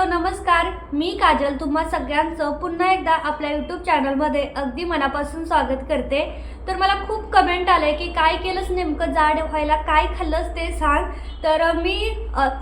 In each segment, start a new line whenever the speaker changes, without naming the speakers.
Hello नमस्कार. मी काजल. तुम्हा सगळ्यांचं पुन्हा एकदा आपल्या यूट्यूब चॅनलमध्ये अगदी मनापासून स्वागत करते. तर मला खूप कमेंट आले की काय केलंस नेमकं? जाड व्हायला काय खाल्लंस ते सांग. तर मी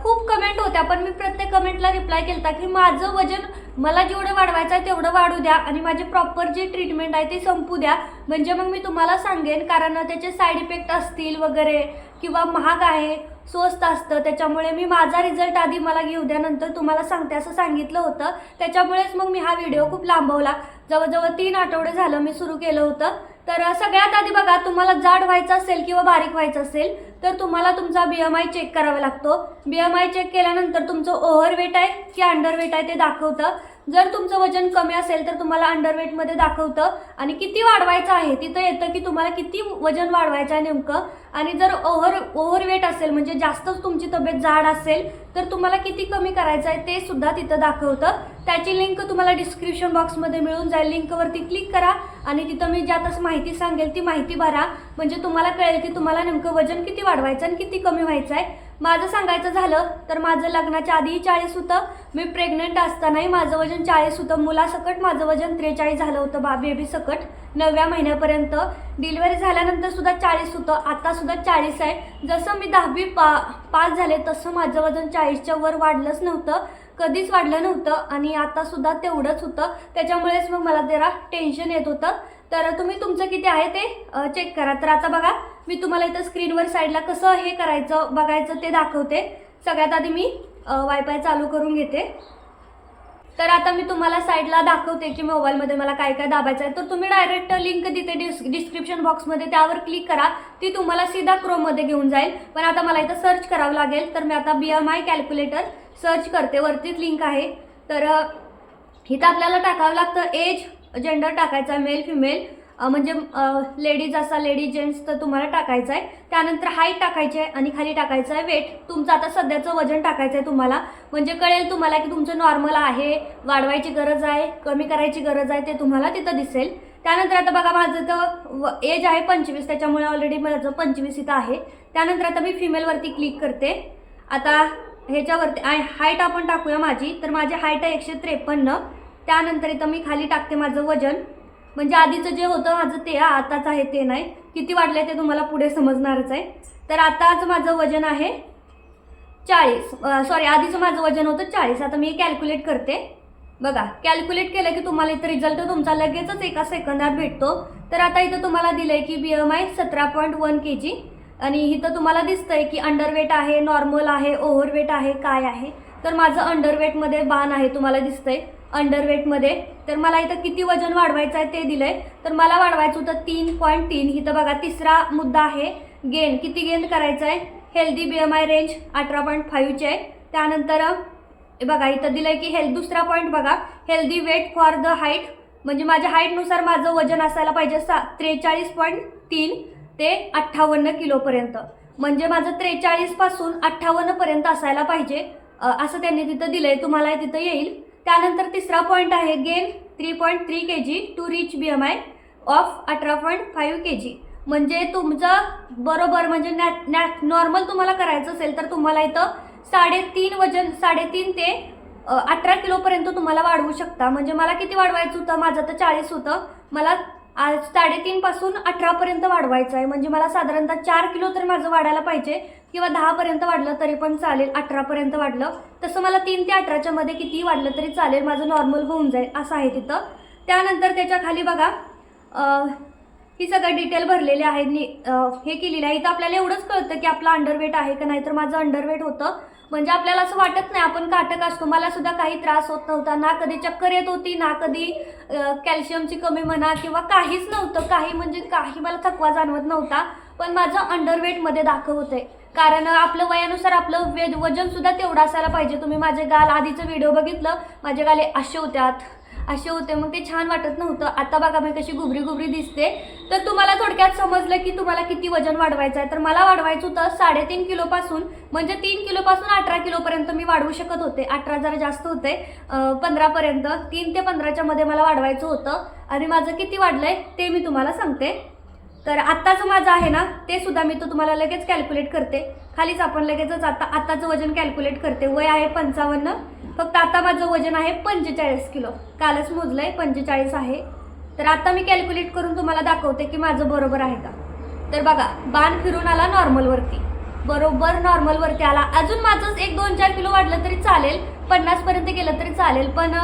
खूप कमेंट होत्या पण मी प्रत्येक कमेंटला रिप्लाय केला की माझं वजन मला जेवढं वाढवायचं आहे तेवढं वाढू द्या आणि माझी प्रॉपर जी ट्रीटमेंट आहे ते संपू द्या. म्हणजे मग मी तुम्हाला सांगेन कारण त्याचे साईड इफेक्ट असतील वगैरे किंवा महाग आहे स्वस्त असतं. त्याच्यामुळे मी माझा रिझल्ट आधी मला घेऊ द्या नंतर तुम्हाला सांगते. असं सांगितलं होतं. त्याच्यामुळेच मग मी हा व्हिडिओ खूप लांबवला. जवळजवळ तीन आठवडे झालं मी सुरू केलं होतं. तर सगळ्यात आधी बघा तुम्हाला जाड व्हायचं असेल किंवा बारीक व्हायचं असेल तर तुम्हाला तुमचा बी एम आय चेक करावा लागतो. बी एम आय चेक केल्यानंतर तुमचं ओव्हरवेट आहे की अंडरवेट आहे ते दाखवतं. जर तुमचं वजन कमी असेल तर तुम्हाला अंडरवेटमध्ये दाखवतं. आणि किती वाढवायचं आहे तिथं येतं की तुम्हाला किती वजन वाढवायचं आहे नेमकं. आणि जर ओव्हर ओव्हरवेट असेल म्हणजे जास्तच तुमची तब्येत जाड असेल तर तुम्हाला किती कमी करायचं आहे ते सुद्धा तिथं दाखवतं. त्याची लिंक तुम्हाला डिस्क्रिप्शन बॉक्समध्ये मिळून जाईल. लिंकवरती क्लिक करा आणि तिथं मी ज्यातच माहिती सांगेल ती माहिती भरा. म्हणजे तुम्हाला कळेल की तुम्हाला नेमकं वजन किती वाढवायचं आणि किती कमी व्हायचं आहे. माझं सांगायचं झालं तर माझं लग्नाच्या आधीही चाळीस होतं. मी प्रेग्नंट असतानाही माझं वजन चाळीस होतं. मुलासकट माझं वजन त्रेचाळीस झालं होतं. बा बेबी सकट नवव्या महिन्यापर्यंत. डिलिव्हरी झाल्यानंतर सुद्धा चाळीस होतं. आता सुद्धा चाळीस आहे. जसं मी दहावी पा पास झाले तसं माझं वजन चाळीस चाळीसच्या वर वाढलंच नव्हतं कधीच वाढलं नव्हतं आणि आतासुद्धा तेवढंच होतं. त्याच्यामुळेच मग मला जरा टेन्शन येत होतं. तर तुम्ही तुमचं किती आहे ते चेक करा. तर आता बघा मी तुम्हाला इथं स्क्रीनवर साईडला कसं हे करायचं बघायचं ते दाखवते. सगळ्यात आधी मी वायफाय चालू करून घेते. तर आता मी तुम्हाला साईडला दाखवते की मोबाईलमध्ये मला काय काय दाबायचं आहे. तर तुम्ही डायरेक्ट लिंक तिथे डिस डिस्क्रिप्शन बॉक्समध्ये त्यावर क्लिक करा. ती तुम्हाला सीधा क्रोममध्ये घेऊन जाईल. पण आता मला इथं सर्च करावं लागेल. तर मी आता B M I calculator search करते. वरतीच लिंक आहे. तर इथं आपल्याला टाकावं लागतं एज जेंडर टाकायचा आहे मेल फिमेल म्हणजे लेडीज असा लेडीज जेंट्स तर तुम्हाला टाकायचं आहे त्यानंतर हाईट टाकायची आहे आणि खाली टाकायचं आहे वेट तुमचं आता सध्याचं वजन टाकायचं आहे तुम्हाला. म्हणजे कळेल तुम्हाला की तुमचं नॉर्मल आहे वाढवायची गरज आहे कमी करायची गरज आहे ते तुम्हाला तिथं दिसेल. त्यानंतर आता बघा माझं तर एज आहे पंचवीस त्याच्यामुळे ऑलरेडी माझं पंचवीस इथं आहे. त्यानंतर आता मी फिमेलवरती क्लिक करते. आता ह्याच्यावरती आय हाईट आपण टाकूया माझी. तर माझी हाईट आहे एकशे त्रेपन्न. त्यानंतर इथं मी खाली टाकते माझं वजन. म्हणजे आधीचं जे होतं माझं ते आताच आहे ते नाही. किती वाढलं ते तुम्हाला पुढे समजणारच आहे. तर आताच माझं वजन आहे चाळीस. सॉरी आधीचं माझं वजन होतं चाळीस. आता मी कॅल्क्युलेट करते. बघा कॅल्क्युलेट केलं की तुम्हाला इथं रिझल्ट तुमचा लगेचच एका सेकंदात भेटतो. तर आता इथं तुम्हाला दिलं आहे की बी एम आय सतरा पॉईंट वन के जी आणि इथं तुम्हाला दिसतंय की अंडरवेट आहे नॉर्मल आहे ओव्हरवेट आहे काय आहे. तर माझं अंडरवेटमध्ये बाण आहे तुम्हाला दिसतंय. अंडरवेटमध्ये तर मला इथं किती वजन वाढवायचं आहे ते दिलंय. तर मला वाढवायचं होतं तीन पॉईंट तीन. इथं बघा तिसरा मुद्दा आहे गेन किती गेन करायचं आहे? Healthy B M I range अठरा पॉईंट फाईव्हची आहे. त्यानंतर बघा इथं दिलंय की हेल्थ दुसरा पॉईंट बघा. Healthy weight for the height म्हणजे माझ्या हाईटनुसार माझं वजन असायला पाहिजे सा त्रेचाळीस पॉईंट तीन ते अठ्ठावन्न किलोपर्यंत. म्हणजे माझं त्रेचाळीसपासून अठ्ठावन्नपर्यंत असायला पाहिजे. असं त्यांनी तिथं दिलं आहे तुम्हाला तिथं येईल. त्यानंतर तिसरा पॉईंट आहे gain three point three K G to reach B M I of अठरा पॉईंट फाईव्ह के जी म्हणजे तुमचं बरोबर म्हणजे नॅट नॅट नॉर्मल तुम्हाला करायचं असेल तर तुम्हाला इथं साडेतीन वजन साडेतीन ते अठरा किलोपर्यंत तुम्हाला वाढवू शकता. म्हणजे मला किती वाढवायचं होतं? माझं तर चाळीस होतं. मला आज साडेतीनपासून अठरापर्यंत वाढवायचं आहे. म्हणजे मला साधारणतः चार किलो तर माझं वाढायला पाहिजे. किंवा दहापर्यंत वाढलं तरी पण चालेल अठरापर्यंत वाढलं. तसं मला तीन ते अठराच्या मध्ये कितीही वाढलं तरी चालेल माझं नॉर्मल होऊन जाईल असं आहे तिथं. त्यानंतर त्याच्याखाली बघा ही सगळं डिटेल भरलेले आहेत नि हे केलेलं आहे. इथं आपल्याला एवढंच कळतं की आपलं अंडरवेट आहे का नाहीतर माझं अंडरवेट होतं. म्हणजे आपल्याला असं वाटत नाही आपण काटक असतो. मला सुद्धा काही त्रास होत नव्हता. ना कधी चक्कर येत होती ना कधी कॅल्शियमची कमी म्हणा किंवा काहीच नव्हतं. काही म्हणजे काही मला थकवा जाणवत नव्हता. पण माझं अंडरवेटमध्ये दाखवतंय. कारण आपलं वयानुसार आपलं वे वजन सुद्धा तेवढं असायला पाहिजे. तुम्ही माझे गाल आधीचं व्हिडिओ बघितलं? माझे गाले असे होत्यात. असे होते. मग ते छान वाटत नव्हतं. आता बघा मी कशी गुबरी गुबरी दिसते. तर तुम्हाला थोडक्यात समजलं की तुम्हाला किती वजन वाढवायचं आहे. तर मला वाढवायचं होतं साडेतीन किलोपासून. म्हणजे तीन किलोपासून अठरा किलोपर्यंत मी वाढवू शकत होते. अठरा जरा जास्त होते पंधरापर्यंत तीन ते पंधराच्या मध्ये मला वाढवायचं होतं. आणि माझं किती वाढलंय ते मी तुम्हाला सांगते. तर आत्ताचं माझं आहे ना ते सुद्धा मी तो तुम्हाला लगेच कॅल्क्युलेट करते. खालीच आपण लगेचच आता आत्ताचं वजन कॅल्क्युलेट करते. वय आहे पंचावन्न फक्त आता माझं वजन आहे पंचेचाळीस किलो. कालच मोजलं आहे पंचेचाळीस आहे. तर आता मी कॅल्क्युलेट करून तुम्हाला दाखवते की माझं बरोबर आहे का. तर बघा बाण फिरून आला नॉर्मलवरती बरोबर नॉर्मलवरती आला. अजून माझंच एक दोन चार किलो वाढलं तरी चालेल. पन्नासपर्यंत गेलं तरी चालेल. पण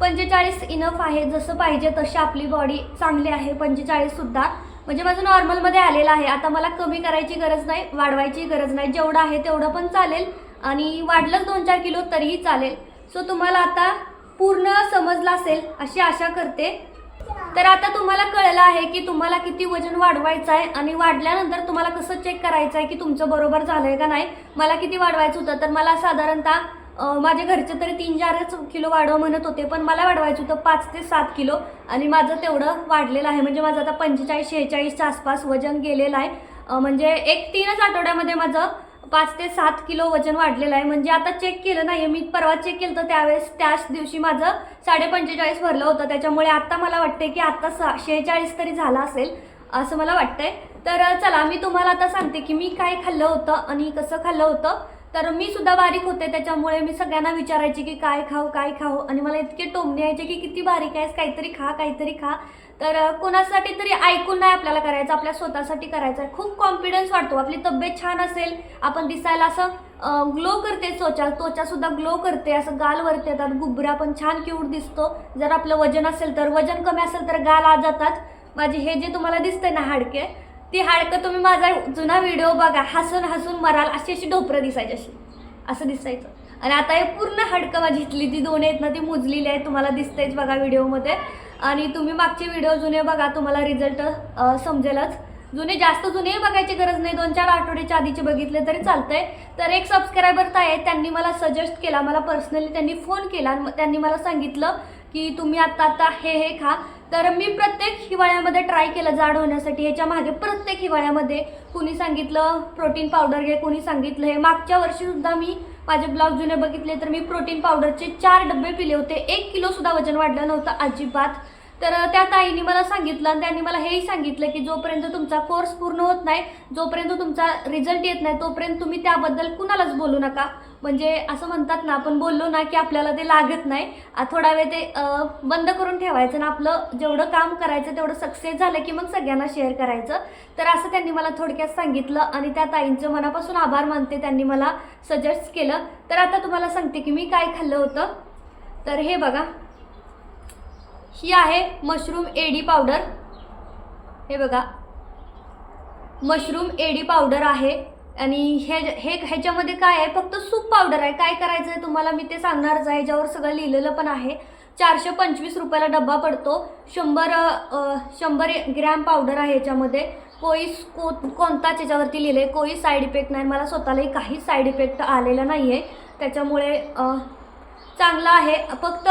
पंचेचाळीस इनफ आहे. जसं पाहिजे तशी आपली बॉडी चांगली आहे. पंचेचाळीससुद्धा म्हणजे माझं नॉर्मलमध्ये आलेलं आहे. आता मला कमी करायची गरज नाही वाढवायची गरज नाही. जेवढं आहे तेवढं पण चालेल आणि वाढलंच दोन चार किलो तरीही चालेल. सो तुम्हाला आता पूर्ण समजलं असेल अशी आशा करते. तर आता तुम्हाला कळलं आहे की तुम्हाला किती वजन वाढवायचं आहे आणि वाढल्यानंतर तुम्हाला कसं चेक करायचं आहे की तुमचं बरोबर झालं आहे का नाही. मला किती वाढवायचं होतं तर मला साधारणतः माझ्या घरचे तरी तीन चारच किलो वाढव म्हणत होते पण मला वाढवायचं होतं पाच ते सात किलो आणि माझं तेवढं वाढलेलं आहे. म्हणजे माझं आता पंचेचाळीस शेहेचाळीसच्या आसपास वजन गेलेलं आहे. म्हणजे एक तीनच आठवड्यामध्ये माझं पाच ते सात किलो वजन वाढलेलं आहे. म्हणजे आता चेक केलं नाही मी परवा चेक केलं तर त्यावेळेस त्याच दिवशी माझं साडे पंचेचाळीस भरलं होतं. त्याच्यामुळे आत्ता मला वाटते की आत्ता सा शेहेचाळीस तरी झाला असेल असं मला वाटतंय. तर चला मी तुम्हाला आता सांगते की मी काय खाल्लं होतं आणि कसं खाल्लं होतं. तर मी सुद्धा बारीक होते त्याच्यामुळे मी सगळ्यांना विचारायचे की काय खाऊ काय खाऊ? आणि मला इतके टोमणे यायचे की किती बारीक आहेस काहीतरी खा काहीतरी खा. तर कोणासाठी तरी ऐकून नाही आपल्याला करायचं आपल्या स्वतःसाठी करायचं आहे. खूप कॉन्फिडन्स वाटतो. आपली तब्येत छान असेल आपण दिसायला असं ग्लो करते त्वचा त्वचासुद्धा ग्लो करते असं गाल वरती येतात गुबऱ्या पण छान क्यूट दिसतो. जर आपलं वजन असेल तर वजन कमी असेल तर गाल आ जातात माझे हे जे तुम्हाला दिसतंय ना हाडके ती हाडकं तुम्ही माझा जुना व्हिडिओ बघा. हसून हसून मराल अशी अशी ढोपरं दिसायची अशी. असं दिसायचं. आणि आता हे पूर्ण हाडकं माझी इथली ती दोन आहेत ना ती मुजलेली आहे तुम्हाला दिसतेच बघा व्हिडिओमध्ये. आणि तुम्ही मागचे व्हिडिओ जुने बघा तुम्हाला रिझल्ट समजेलच. जुने जास्त जुनेही बघायची गरज नाही. दोन चार आठवड्याच्या आधीचे बघितले तरी चालतंय. तर एक सबस्क्रायबर तर आहे त्यांनी मला सजेस्ट केला. मला पर्सनली त्यांनी फोन केला आणि मग त्यांनी मला सांगितलं की तुम्ही आत्ता आत्ता हे हे खा. तर मी प्रत्येक हिवाळ्यामध्ये ट्राय केलं जाड होण्यासाठी. ह्याच्या मागे प्रत्येक हिवाळ्यामध्ये कुणी सांगितलं प्रोटीन पावडर घे कुणी सांगितलं हे. मागच्या वर्षीसुद्धा मी माझे ब्लॉग जुने बघितले तर मी प्रोटीन पावडरचे चार डबे पिले होते. एक किलोसुद्धा वजन वाढलं नव्हतं अजिबात. तर त्या ताईने मला सांगितलं आणि त्यांनी मला हेही सांगितलं की जोपर्यंत तुमचा कोर्स पूर्ण होत नाही जोपर्यंत तुमचा रिझल्ट येत नाही तोपर्यंत तुम्ही त्याबद्दल कुणालाच बोलू नका. म्हणजे असं म्हणतात ना आपण बोललो ना की आपल्याला ते लागत नाही. आ, थोडा वेळ ते बंद करून ठेवायचं आणि आपलं जेवढं काम करायचं तेवढं सक्सेस झालं की मग सगळ्यांना शेअर करायचं. तर असं त्यांनी मला थोडक्यात सांगितलं आणि त्या ताईंचं मनापासून आभार मानते त्यांनी मला सजेस्ट केलं. तर आता तुम्हाला सांगते की मी काय खाल्लं होतं. तर हे बघा. ही आहे मशरूम एडी पावडर हे बघा. मशरूम एडी पावडर आहे. आणि हे हे ह्याच्यामध्ये काय आहे? फक्त सूप पावडर आहे. काय करायचं आहे तुम्हाला? मी ते सांगणारच आहे. ह्याच्यावर सगळं लिहिलेलं पण आहे. चारशे पंचवीस रुपयाला डब्बा पडतो. शंभर शंभर ग्रॅम पावडर आहे ह्याच्यामध्ये. कोई को कोणताच याच्यावरती लिहिलं आहे कोई साईड इफेक्ट नाही. मला स्वतःलाही काही साईड इफेक्ट आलेला नाही आहे त्याच्यामुळे चांगलं आहे. फक्त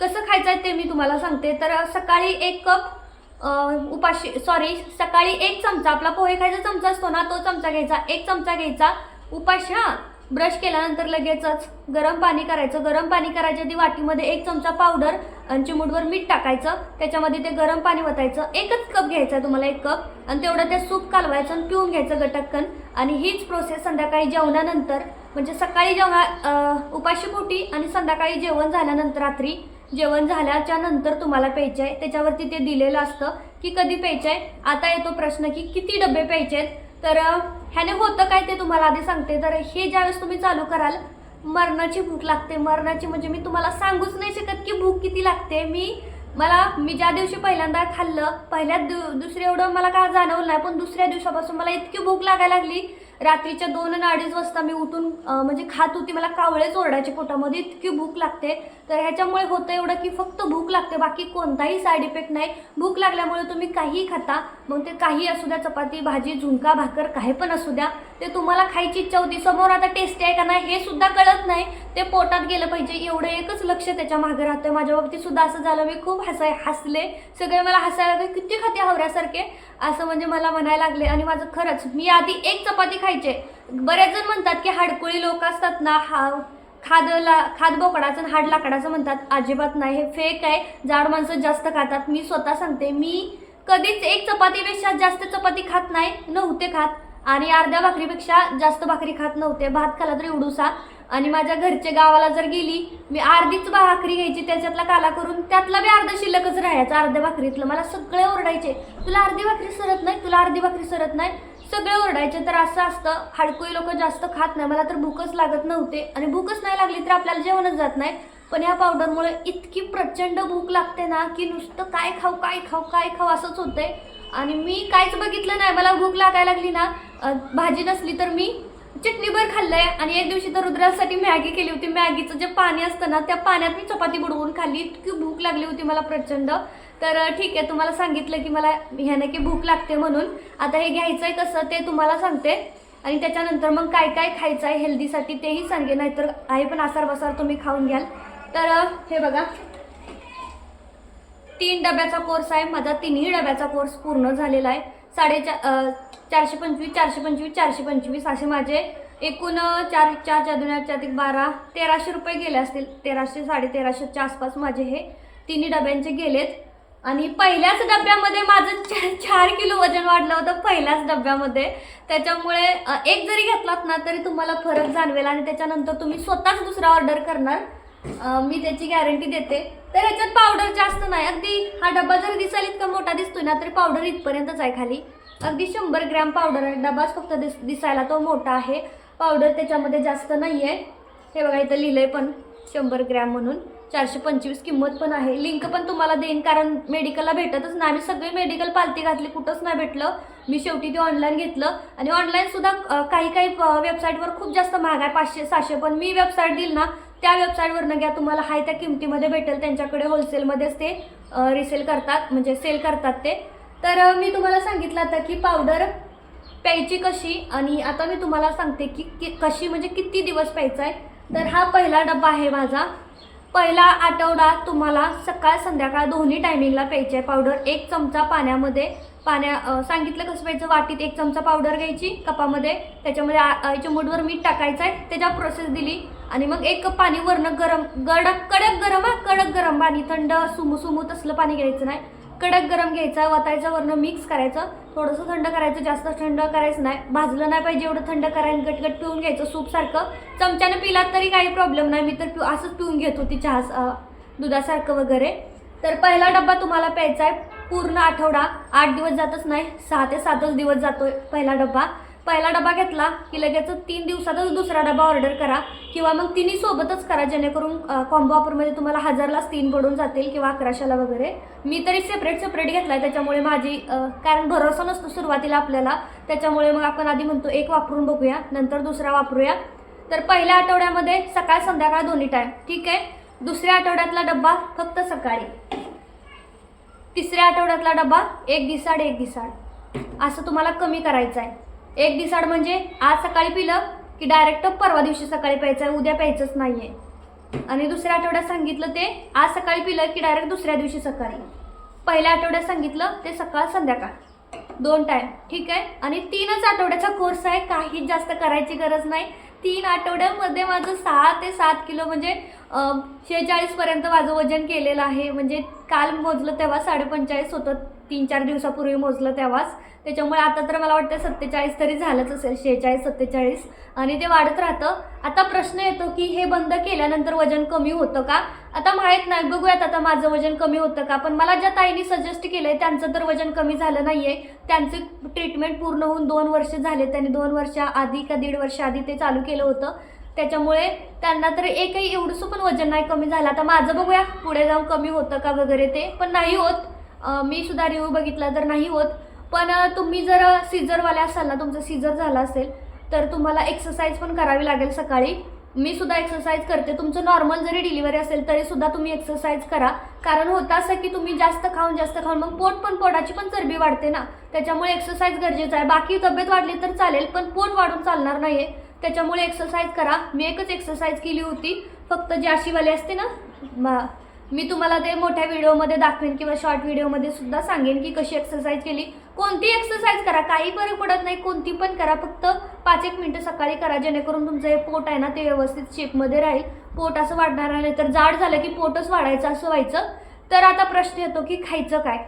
कसं खायचं आहे ते मी तुम्हाला सांगते. तर सकाळी एक कप उपाशी सॉरी सकाळी एक चमचा आपला पोहे खायचा चमचा असतो ना तो चमचा घ्यायचा. एक चमचा घ्यायचा. उपाशी हां ब्रश केल्यानंतर लगेचच गरम पाणी करायचं. गरम पाणी करायच्या आधी वाटीमध्ये एक चमचा पावडर आणि चिमूटवर मीठ टाकायचं. त्याच्यामध्ये ते गरम पाणी वतायचं. एकच कप घ्यायचा आहे तुम्हाला एक कप आणि तेवढं ते सूप कालवायचं आणि पिऊन घ्यायचं गटक्कन आणि हीच प्रोसेस संध्याकाळी जेवणानंतर म्हणजे सकाळी जेवणा उपाशी पोटी आणि संध्याकाळी जेवण झाल्यानंतर रात्री जेवण झाल्याच्यानंतर तुम्हाला प्यायचं आहे त्याच्यावरती ते दिलेलं असतं की कधी प्यायचं आहे आता येतो प्रश्न की किती डबे प्यायचे आहेत तर ह्याने होतं काय ते तुम्हाला आधी सांगते. तर हे ज्यावेळेस तुम्ही चालू कराल मरणाची भूक लागते. मरणाची म्हणजे मी तुम्हाला सांगूच नाही शकत की भूक किती लागते. मी मला मी ज्या दिवशी पहिल्यांदा खाल्लं पहिल्या दु दुसरे एवढं मला काय जाणवलं नाही पण दुसऱ्या दिवसापासून मला इतकी भूक लागायला लागली रात्रीच्या दोन आणि अडीच वाजता मी उठून म्हणजे खात होती मला कावळेच ओरडायचे पोटामध्ये इतकी भूक लागते. तर ह्याच्यामुळे होतं एवढं की फक्त भूक लागते बाकी कोणताही साईड इफेक्ट नाही. भूक लागल्यामुळे तुम्ही काहीही खाता मग ते काही असू द्या चपाती भाजी झुणका भाकर काही पण असू द्या. ते तुम्हाला खायची इच्छा होती समोर आता टेस्टी आहे का नाही हे सुद्धा कळत नाही. ते पोटात गेलं पाहिजे एवढं एकच लक्ष त्याच्यामागे राहतं. माझ्या बाबतीत सुद्धा असं झालं मी खूप हसाय हसले. सगळे मला हसायला लागले किती खाते हावऱ्यासारखे असं म्हणजे मला म्हणायला लागले आणि माझं खरंच मी आधी एक चपाती खायचे. बरेच जण म्हणतात की हाडकुळी लोक असतात ना हा खादला खाद बोकडाचं आणि हाड लाकडाचं म्हणतात. अजिबात नाही हे फेक आहे. जाड माणसं जास्त खातात. मी स्वतः सांगते मी कधीच एक चपातीपेक्षा जास्त चपाती खात नाही नव्हते खात. आणि अर्ध्या भाकरीपेक्षा जास्त भाकरी खात नव्हते. भात खाला तरी उडूसा. आणि माझ्या घरच्या गावाला जर गेली मी अर्धीच भाकरी घ्यायची त्याच्यातला काला करून त्यातला बी अर्ध शिल्लकच राहायचं अर्ध्या भाकरीतलं. मला सगळे ओरडायचे. तुला अर्धी भाकरी सरत नाही? तुला अर्धी भाकरी सरत नाही? सगळे ओरडायचे. तर असं असतं हाडकोई लोक जास्त खात नाही. मला तर भूकच लागत नव्हते. आणि भूकच नाही लागली तर आपल्याला जेवणच जात नाही. पण ह्या पावडरमुळे इतकी प्रचंड भूक लागते ना की नुसतं काय खाऊ काय खाऊ काय खाऊ असंच होतंय. आणि मी काहीच बघितलं नाही. मला भूक लागायला लागली ना. भाजी नसली तर मी चटणीभर खाल्लंय. आणि एक दिवशी तर रुद्रासाठी मॅगी केली होती. मॅगीचं जे पाणी असतं ना त्या पाण्यात मी चपाती बुडवून खाल्ली. इतकी भूक लागली होती मला प्रचंड. तर ठीक आहे. तुम्हाला सांगितलं की मला ह्याने की भूक लागते म्हणून. आता हे घ्यायचं आहे कसं ते तुम्हाला सांगते. आणि त्याच्यानंतर मग काय काय खायचं आहे हेल्दीसाठी तेही सांगे नाहीतर आहे पण आसार बसार तुम्ही खाऊन घ्याल. तर हे बघा. तीन डब्याचा कोर्स आहे. माझा तिन्ही डब्याचा कोर्स पूर्ण झालेला आहे. साडेचार चारशे पंचवीस चारशे पंचवीस चारशे पंचवीस असे माझे एकूण चार चार चार दोन चार एक बारा तेराशे रुपये गेले असतील. तेराशे साडेतेराशेच्या आसपास माझे हे तिन्ही डब्यांचे गेलेत. आणि पहिल्याच डब्यामध्ये माझं चार चार किलो वजन वाढलं होतं पहिल्याच डब्यामध्ये. त्याच्यामुळे एक जरी घेतलात ना तरी तुम्हाला फरक जाणवेल आणि त्याच्यानंतर तुम्ही स्वतःच दुसरा ऑर्डर करणार. मी त्याची गॅरंटी देते. तर ह्याच्यात पावडर जास्त नाही. अगदी हा डबा जर दिसाल इतका मोठा दिसतोय ना तरी पावडर इथपर्यंतच आहे खाली. अगदी शंभर ग्रॅम पावडर आहे. डबाच फक्त दिस दिसायला तो मोठा आहे. पावडर त्याच्यामध्ये जास्त नाही आहे हे बघा इथं आहे पण शंभर ग्रॅम म्हणून. चारशे पंचवीस किंमत पण आहे. लिंक पण तुम्हाला देईन कारण मेडिकलला भेटतच नाही. आम्ही सगळे मेडिकल पालती घातली कुठंच नाही भेटलं. मी शेवटी ते ऑनलाईन घेतलं. आणि ऑनलाईनसुद्धा काही काही वेबसाईटवर खूप जास्त महाग आहे. पाचशे सहाशे पण. मी वेबसाईट दिली ना त्या वेबसाईटवरनं घ्या. तुम्हाला हाय त्या किमतीमध्ये भेटेल. त्यांच्याकडे होलसेलमध्येच ते रिसेल करतात. म्हणजे सेल करतात ते. तर मी तुम्हाला सांगितलं आता की पावडर प्यायची कशी आणि आता मी तुम्हाला सांगते की की कशी म्हणजे किती दिवस प्यायचा आहे तर हा पहिला डब्बा आहे माझा. पहिला आठवडा तुम्हाला सकाळ संध्याकाळ दोन्ही टायमिंगला प्यायची आहे. पावडर एक चमचा पाण्यामध्ये पाण्या सांगितलं कसं प्यायचं? वाटीत एक चमचा पावडर घ्यायची कपामध्ये. त्याच्यामध्ये आ- चिमूटभर मीठ टाकायचं आहे. त्याच्या प्रोसेस दिली. आणि मग एक कप पाणी वरनं गरम गडक कडक गरम हा कडक गरम पाणी. थंड सुमू सुमू तसलं पाणी घ्यायचं नाही. कडक गरम घ्यायचा वतायचं वरनं मिक्स करायचं. थोडंसं थंड करायचं जास्त थंड करायचं नाही. भाजलं नाही पाहिजे एवढं थंड करायला गटगट पिऊन घ्यायचं सूपसारखं चमच्यानं पिलात तरी काही प्रॉब्लेम नाही. मी तर पिऊ असंच पिऊन घेत होती चहा दुधासारखं वगैरे. तर पहिला डब्बा तुम्हाला प्यायचा आहे पूर्ण आठवडा. आठ दिवस जातच नाही सहा ते सातच दिवस जातो पहिला डब्बा. पहिला डबा घेतला की लगेच तीन दिवसातच दुसरा डबा ऑर्डर करा किंवा मग तिन्ही सोबतच करा जेणेकरून कॉम्बो ऑफरमध्ये तुम्हाला हजारलाच तीन पडून जातील किंवा अकराशेला वगैरे. मी तरी सेपरेट सेपरेट घेतला आहे त्याच्यामुळे माझी कारण भरोसा नसतो सुरुवातीला आपल्याला. त्याच्यामुळे मग आपण आधी म्हणतो एक वापरून बघूया नंतर दुसरा वापरूया. तर पहिल्या आठवड्यामध्ये सकाळ संध्याकाळ दोन्ही टाईम ठीक आहे? दुसऱ्या आठवड्यातला डब्बा फक्त सकाळी. तिसऱ्या आठवड्यातला डब्बा एक दिसाड एक दिसाड. असं तुम्हाला कमी करायचं आहे एक दिसाड म्हणजे आज सकाळी पिलं की डायरेक्ट परवा दिवशी सकाळी प्यायचं आहे उद्या प्यायचंच नाही आहे आणि दुसऱ्या आठवड्यात सांगितलं ते आज सकाळी पिलं की डायरेक्ट दुसऱ्या दिवशी सकाळी. पहिल्या आठवड्यात सांगितलं ते सकाळ संध्याकाळ. दोन टाईम ठीक आहे? आणि तीनच आठवड्याचा कोर्स आहे काहीच जास्त करायची गरज नाही. तीन आठवड्यामध्ये माझं सहा ते सात किलो म्हणजे शेहेचाळीसपर्यंत माझं वजन केलेलं आहे. म्हणजे काल मोजलं तेव्हा साडेपंचाळीस होतं. तीन चार दिवसापूर्वी मोजलं तेव्हाच. त्याच्यामुळे आता तर मला वाटतं सत्तेचाळीस तरी झालंच असेल शेहेचाळीस सत्तेचाळीस. आणि ते वाढत राहतं. आता प्रश्न येतो की हे बंद केल्यानंतर वजन कमी होतं का? आता माहीत नाही. बघूयात आता माझं वजन कमी होतं का? पण मला ज्या ताईंनी सजेस्ट केलं आहे त्यांचं तर वजन कमी झालं नाही आहे त्यांचे ट्रीटमेंट पूर्ण होऊन दोन वर्ष झाले. त्यांनी दोन वर्ष आधी का दीड वर्ष आधी ते चालू केलं होतं. त्याच्यामुळे त्यांना तर एकही एवढंसं पण वजन नाही कमी झालं. आता माझं बघूया पुढे जाऊन कमी होतं का वगैरे ते. पण नाही होत. मी सुद्धा रिव्ह्यू बघितला तर नाही होत. पण तुम्ही जर सीझरवाले असाल ना तुमचं सीझर झालं असेल तर तुम्हाला एक्सरसाइज पण करावी लागेल सकाळी. मी सुद्धा एक्सरसाइज करते. तुमचं नॉर्मल जरी डिलिव्हरी असेल तरी सुद्धा तुम्ही एक्सरसाइज करा. कारण होतं असं की तुम्ही जास्त खाऊन जास्त खाऊन मग पोट पण पोटाची पण चरबी वाढते ना. त्याच्यामुळे एक्सरसाइज गरजेचं आहे. बाकी तब्येत वाढली तर चालेल पण पोट वाढून चालणार नाही त्याच्यामुळे एक्सरसाइज करा. मी एकच एक्सरसाइज केली होती. फक्त जी अशीवाली असते ना मी तुम्हाला ते मोठ्या व्हिडिओमध्ये दाखवेन किंवा शॉर्ट व्हिडिओमध्ये सुद्धा सांगेन की कशी एक्सरसाइज केली. कोणती एक्सरसाइज करा काही फरक पडत नाही कोणती पण करा फक्त पाच एक मिनटं सकाळी करा जेणेकरून तुमचं हे पोट आहे ना ते व्यवस्थित शेपमध्ये राहील. पोट असं वाढणार नाही तर जाड झालं की पोटच वाढायचं असं व्हायचं. तर आता प्रश्न येतो की खायचं काय?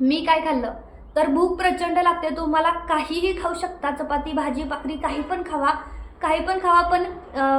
मी काय खाल्लं? तर भूक प्रचंड लागते तुम्हाला काहीही खाऊ शकता चपाती भाजी भाकरी काही पण खावा. काही पण खावा पण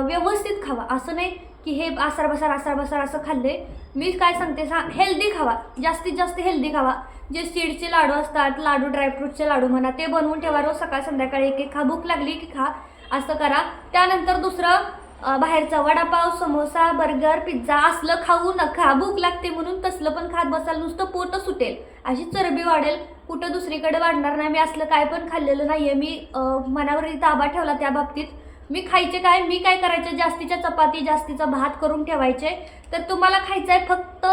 व्यवस्थित खावा. असं नाही की हे आसार बसार आसार बसार असं खाल्ले. मी काय सांगते सा हेल्दी खावा. जास्तीत जास्त हेल्दी खावा. जे सीडचे लाडू असतात लाडू ड्रायफ्रूटचे लाडू म्हणा ते बनवून ठेवा रोज सकाळ संध्याकाळी एक एक खा. भूक लागली की खा. असं करा. त्यानंतर दुसरं बाहेरचा वडापाव समोसा बर्गर पिझ्झा असलं खाऊ नका. भूक लागते म्हणून तसलं पण खात बसाल नुसतं पोट सुटेल. अशी चरबी वाढेल. कुठं दुसरीकडे वाढणार नाही. मी असलं काय पण खाल्लेलं नाही आहे मी मनावर ताबा ठेवला त्या बाबतीत. मी खायचे काय? मी काय करायचे? जास्तीच्या चपाती जास्तीचा भात करून ठेवायचे. तर तुम्हाला खायचं आहे फक्त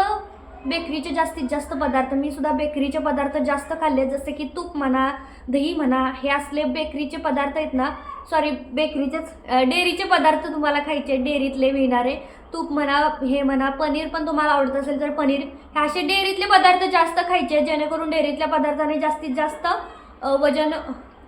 बेकरीचे जास्तीत जास्त पदार्थ. मी सुद्धा बेकरीचे पदार्थ जास्त खाल्ले. जसे की तूप म्हणा दही म्हणा हे असले बेकरीचे पदार्थ आहेत ना सॉरी बेकरीचेच डेअरीचे पदार्थ तुम्हाला खायचे. डेअरीतले मिळणारे तूप म्हणा हे म्हणा पनीर पण तुम्हाला आवडत असेल तर पनीर. हे असे डेअरीतले पदार्थ जास्त खायचे जेणेकरून डेअरीतल्या पदार्थाने जास्तीत जास्त वजन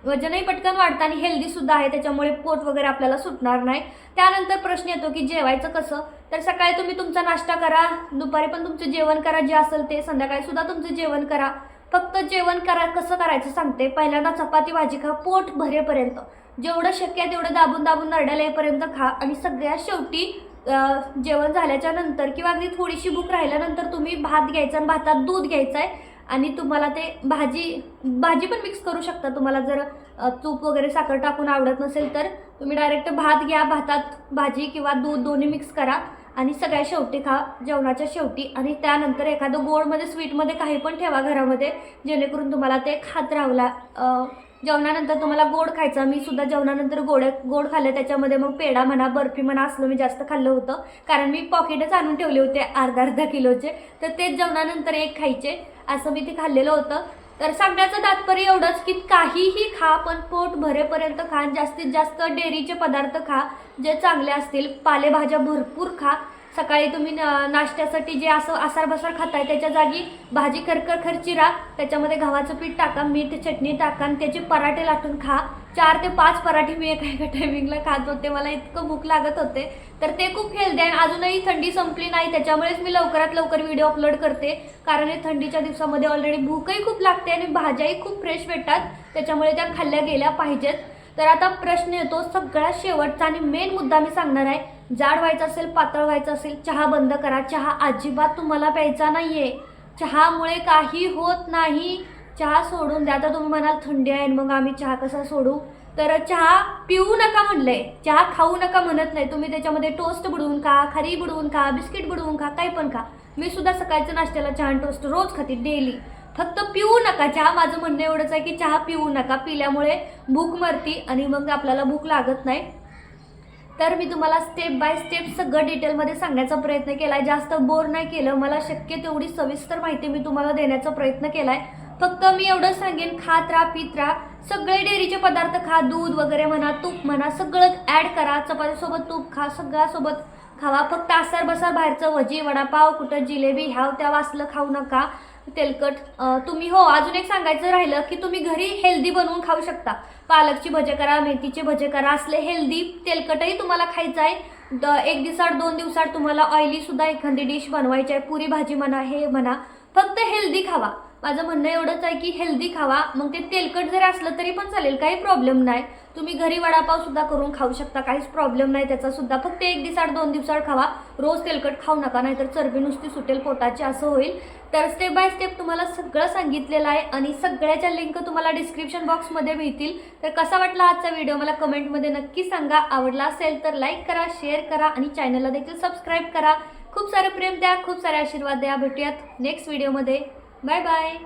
वजनही पटकन वाढतं आणि हेल्दी सुद्धा आहे त्याच्यामुळे पोट वगैरे आपल्याला सुटणार नाही. त्यानंतर प्रश्न येतो की जेवायचं कसं? तर सकाळी तुम्ही तुमचा नाश्ता करा दुपारी पण तुमचं जेवण करा जे असेल ते. संध्याकाळी सुद्धा तुमचं जेवण करा. फक्त जेवण करा कसं करायचं सांगते. पहिल्यांदा चपाती भाजी खा पोट भरेपर्यंत. जेवढं शक्य आहे तेवढं दाबून दाबून नरड्याला येईपर्यंत खा. आणि सगळ्यात शेवटी जेवण झाल्याच्यानंतर किंवा अगदी थोडीशी भूक राहिल्यानंतर तुम्ही भात घ्यायचा आणि भातात दूध घ्यायचं आहे आणि तुम्हाला ते भाजी भाजी पण मिक्स करू शकता. तुम्हाला जर तूप वगैरे साखर टाकून आवडत नसेल तर तुम्ही डायरेक्ट भात घ्या भातात भाजी किंवा दूध दोन्ही मिक्स करा आणि सगळ्या शेवटी खा जेवणाच्या शेवटी. आणि त्यानंतर एखादं गोडमध्ये स्वीटमध्ये काही पण ठेवा घरामध्ये जेणेकरून तुम्हाला ते खात राहला जेवणानंतर तुम्हाला गोड खायचं. मी सुद्धा जेवणानंतर गोड गोड खाल्लं. त्याच्यामध्ये मग पेढा म्हणा बर्फी म्हणा असलं मी जास्त खाल्लं होतं. कारण मी पॉकेटच आणून ठेवले होते अर्धा अर्धा किलोचे. तर तेच जेवणानंतर एक खायचे. असं मी ते खाल्लेलं होतं. तर सांगण्याचं तात्पर्य एवढंच की काहीही खा पण पोट भरेपर्यंत खा आणि जास्तीत जास्त डेअरीचे पदार्थ खा जे चांगले असतील. पालेभाज्या भरपूर खा. सकाळी तुम्ही नाश्त्यासाठी जे असं आसार बसार खाताय त्याच्या जागी भाजी खरखर खरचिरा त्याच्यामध्ये गव्हाचं पीठ टाका मीठ चटणी टाका आणि त्याचे पराठे लाटून खा. चार ते पाच पराठे मी एका एका टायमिंगला खात होते. मला इतकं भूक लागत होते. तर ते खूप हेल्दी आहे अजूनही थंडी संपली नाही. त्याच्यामुळेच मी लवकरात लवकर व्हिडिओ अपलोड करते. कारण हे थंडीच्या दिवसामध्ये ऑलरेडी भूकही खूप लागते आणि भाज्याही खूप फ्रेश भेटतात. त्याच्यामुळे त्या खाल्ल्या गेल्या पाहिजेत. तर आता प्रश्न येतो सगळ्यात शेवटचा आणि मेन मुद्दा मी सांगणार आहे. जाड व्हायचं असेल पातळ व्हायचं असेल चहा बंद करा. चहा अजिबात तुम्हाला प्यायचा नाही आहे चहामुळे काही होत नाही. चहा सोडून द्या. आता तुम्ही म्हणाल थंडी आहे आणि मग आम्ही चहा कसा सोडू? तर चहा पिऊ नका म्हणलंय. चहा खाऊ नका म्हणत नाही. तुम्ही त्याच्यामध्ये टोस्ट बुडवून खा खारी बुडवून खा बिस्किट बुडवून खा काही पण खा. मी सुद्धा सकाळच्या नाश्त्याला चहा टोस्ट रोज खाते डेली. फक्त पिऊ नका. चहा माझं म्हणणं एवढंच आहे की चहा पिऊ नका. पिल्यामुळे भूक मरती आणि मग आपल्याला भूक लागत नाही. तर मी तुम्हाला स्टेप बाय स्टेप सगळं डिटेलमध्ये सांगण्याचा प्रयत्न केला आहे जास्त बोर नाही केलं. मला शक्य तेवढी सविस्तर माहिती मी तुम्हाला देण्याचा प्रयत्न केला आहे फक्त मी एवढं सांगेन खात राहा पित राहा सगळे डेअरीचे पदार्थ खा दूध वगैरे म्हणा तूप म्हणा सगळं ॲड करा. चपातीसोबत तूप खा सगळ्यासोबत खावा. फक्त आसार बसार बाहेरचं भजी वडापाव कुठं जिलेबी ह्याव त्या वासलं खाऊ नका. तेलकट तुम्ही हो अजून एक सांगायचं राहिलं की तुम्ही घरी हेल्दी बनवून खाऊ शकता. पालकची भजे करा मेथीचे भजे करा असले हेल्दी तेलकटही तुम्हाला खायचं आहे. द एक दिवसाड दोन दिवसाड तुम्हाला ऑइलीसुद्धा एखादी डिश बनवायची आहे. पुरी भाजी म्हणा हे म्हणा. फक्त हेल्दी खावा. माझं म्हणणं एवढंच आहे की हेल्दी खावा. मग ते तेलकट जरी असलं तरी पण चालेल काही प्रॉब्लेम नाही. तुम्ही घरी वडापाव सुद्धा करून खाऊ शकता काहीच प्रॉब्लेम नाही त्याचा सुद्धा. फक्त एक दिवसाड दोन दिवसाड खावा. रोज तेलकट खाऊ नका नाहीतर चरबी नुसती सुटेल पोटाची असं होईल. तर स्टेप बाय स्टेप तुम्हाला सगळं सांगितलेलं आहे आणि सगळ्याच्या लिंक तुम्हाला डिस्क्रिप्शन बॉक्समध्ये मिळतील. तर कसा वाटला आजचा व्हिडिओ मला कमेंटमध्ये नक्की सांगा. आवडला असेल तर लाईक करा शेअर करा आणि चॅनलला देखील सबस्क्राईब करा. खूप सारं प्रेम द्या खूप सारे आशीर्वाद द्या. भेटूयात नेक्स्ट व्हिडिओमध्ये बाय बाय